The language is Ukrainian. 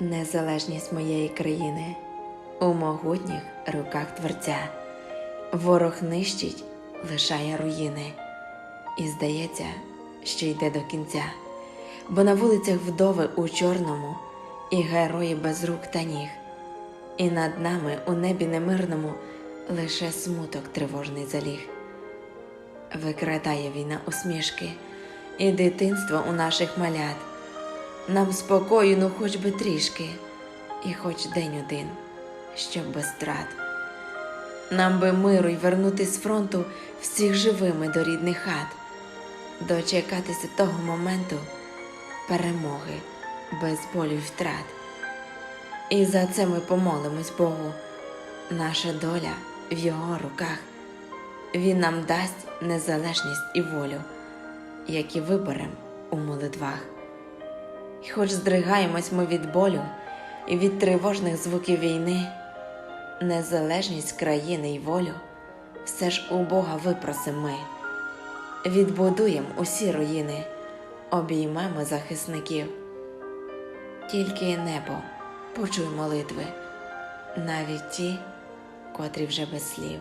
Незалежність моєї країни у могутніх руках Творця. Ворог нищить, лишає руїни, і здається, що йде до кінця, бо на вулицях вдови у чорному і герої без рук та ніг, і над нами у небі немирному лише смуток тривожний заліг. Викрадає війна усмішки і дитинство у наших малят. Нам спокою, ну хоч би трішки, і хоч день один, щоб без страт. Нам би миру й вернути з фронту всіх живими до рідних хат, дочекатися того моменту перемоги без болю й втрат. І за це ми помолимось Богу. Наша доля в його руках. Він нам дасть незалежність і волю, які виберем у молитвах. І хоч здригаємось ми від болю і від тривожних звуків війни, незалежність країни й волю все ж у Бога випросим ми, відбудуєм усі руїни, обіймемо захисників. Тільки небо почуй молитви, навіть ті, котрі вже без слів.